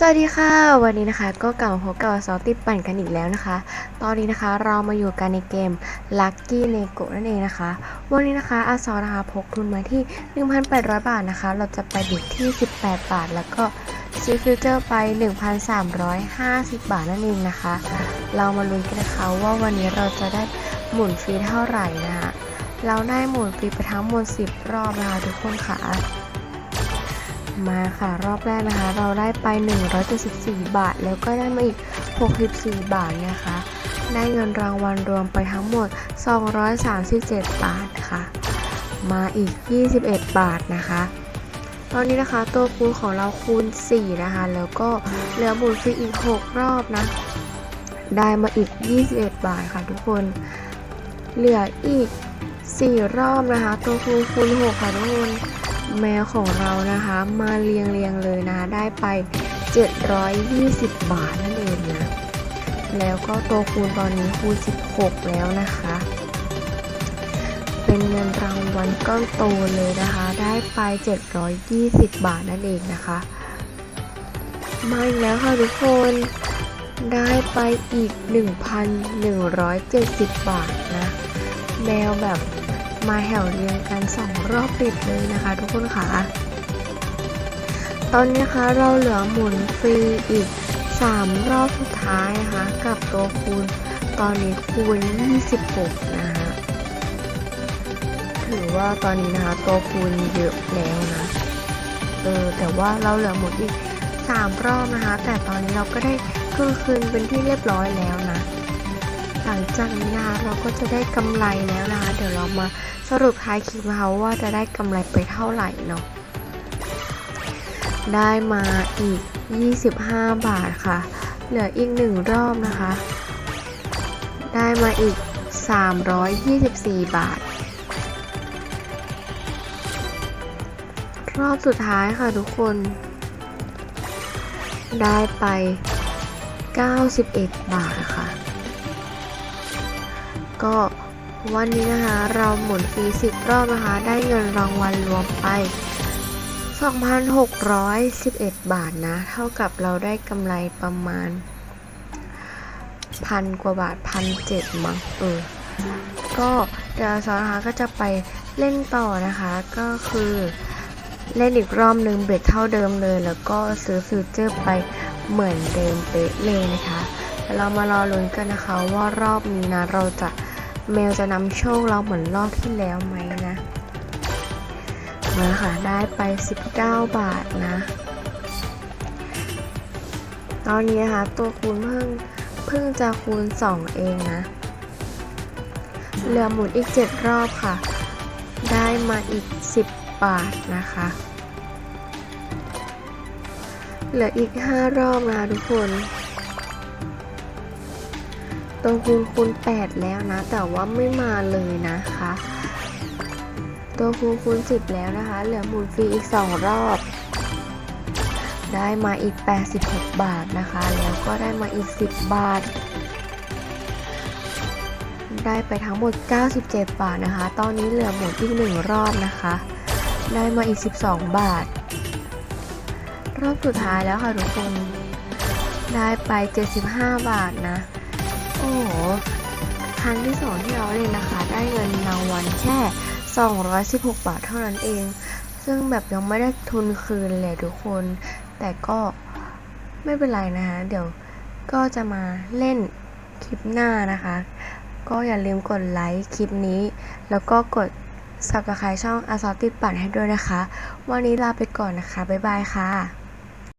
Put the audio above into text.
สวัสดีค่ะ วันนี้นะคะก็กลับมาพบกับซอสติดปั่นกันอีกแล้วนะคะ ตอนนี้นะคะเรามาอยู่กันในเกม Lucky n e g o นั่นเองนะคะ วันนี้นะคะอาซอนะคะพกทุนมาที่ 1,800 บาทนะคะ เราจะไปบิดที่ 18 บาท แล้วก็ซื้อฟิวเจอร์ไป 1,350 บาทนั่นเองนะคะ เรามาลุ้นกันนะคะว่าวันนี้เราจะได้หมุนฟรีเท่าไหร่นะคะเราได้หมุนฟรีไปทั้งหมด 10 รอบนะคะทุกคนค่ะ มาค่ะรอบแรกนะคะ เราได้ไป 174 บาท แล้วก็ได้มาอีก 64 บาทนะคะ ได้เงินรางวัลรวมไปทั้งหมด 237 บาทค่ะ มาอีก 21 บาทนะคะ ตอนนี้นะคะตัวคูณของเราคูณ 4 นะคะ แล้วก็เหลือหมุนฟรีอีก 6 รอบนะ ได้มาอีก 21 บาทค่ะทุกคน เหลืออีก 4 รอบนะคะ ตัวคูณคูณ 6 ค่ะทุกคน แมวของเรานะคะ มาเรียงเรียงๆเลยนะคะได้ไป 720 บาทนั่นเองนะ แล้วก็ตัวคูณตอนนี้คูณ 16 แล้วนะคะ เป็นเงินรางวัลก้อนโตเลยนะคะ ได้ไป 720 บาทนั่นเองนะคะ มาอีกแล้วค่ะทุกคนได้ไปอีก 1,170 บาทนะ แมวแบบ มาแถวเรียงกันสองรอบติดเลยนะคะทุกคนค่ะ ตอนนี้คะเราเหลือหมุนฟรีอีก 3 รอบสุดท้ายนะคะ กับตัวคูณ ตอนนี้คูณ 26 นะคะ ถือว่าตอนนี้นะคะตัวคูณเยอะแล้วนะ เออแต่ว่าเราเหลือหมุนอีก 3 รอบนะคะ แต่ตอนนี้เราก็ได้คืนคืนเป็นที่เรียบร้อยแล้วนะหลังจากนี้นะคะเราก็จะได้กำไรแล้วนะคะ เดี๋ยวเรามา สรุปท้ายคลิปนะคะว่าจะได้กำไรไปเท่าไหร่เนาะได้มาอีก 25 บาทค่ะ เหลืออีกหนึ่งรอบนะคะ ได้มาอีก 324 บาท รอบสุดท้ายค่ะทุกคน ได้ไป 91 บาทค่ะ ก็ วันนี้นะคะเราหมุนฟรี10รอบนะคะ ได้เงินรางวัลรวมไป 2,611 บาทนะ เท่ากับเราได้กำไรประมาณพันกว่าบาทพันเจ็ดมั้งเออ ก็เดี๋ยวสอนนะคะก็จะไปเล่นต่อนะคะ ก็คือเล่นอีกรอบหนึ่งเบ็ดเท่าเดิมเลย แล้วก็ซื้อฟิวเจอร์ไปเหมือนเดิมเป๊ะเลยนะคะเรามารอลุ้นกันนะคะว่ารอบนี้นะเราจะ เมลจะนำโชคเราเหมือนรอบที่แล้วไหมนะมาค่ะ ได้ไป 19 บาทนะ ตอนนี้นะคะ ตัวคูณเพิ่งเพิ่งจะคูณ 2 เองนะเหลือหมุนอีก 7 รอบค่ะ ได้มาอีก 10 บาทนะคะ เหลืออีก 5 รอบนะคะทุกคน ตัวคูณคูณ8แล้วนะ แต่ว่าไม่มาเลยนะคะ ตัวคูณคูณ10 แล้วนะคะ เหลือหมุนฟรีอีก 2 รอบ ได้มาอีก 86 บาทนะคะ แล้วก็ได้มาอีก 10 บาท ได้ไปทั้งหมด 97 บาทนะคะ ตอนนี้เหลือหมุนอีก 1 รอบนะคะ ได้มาอีก 12 บาท รอบสุดท้ายแล้วค่ะทุกคนได้ไป 75 บาทนะ โอ้โหครั้งที่สองที่เราเล่นนะคะ ได้เงินรางวัลแค่ 216 บาทเท่านั้นเอง ซึ่งแบบยังไม่ได้ทุนคืนเลยทุกคน แต่ก็ไม่เป็นไรนะคะ เดี๋ยวก็จะมาเล่นคลิปหน้านะคะ ก็อย่าลืมกดไลค์คลิปนี้ แล้วก็กด subscribe ช่องอาซอติดปั่นให้ด้วยนะคะ วันนี้ลาไปก่อนนะคะ บ๊ายบายค่ะ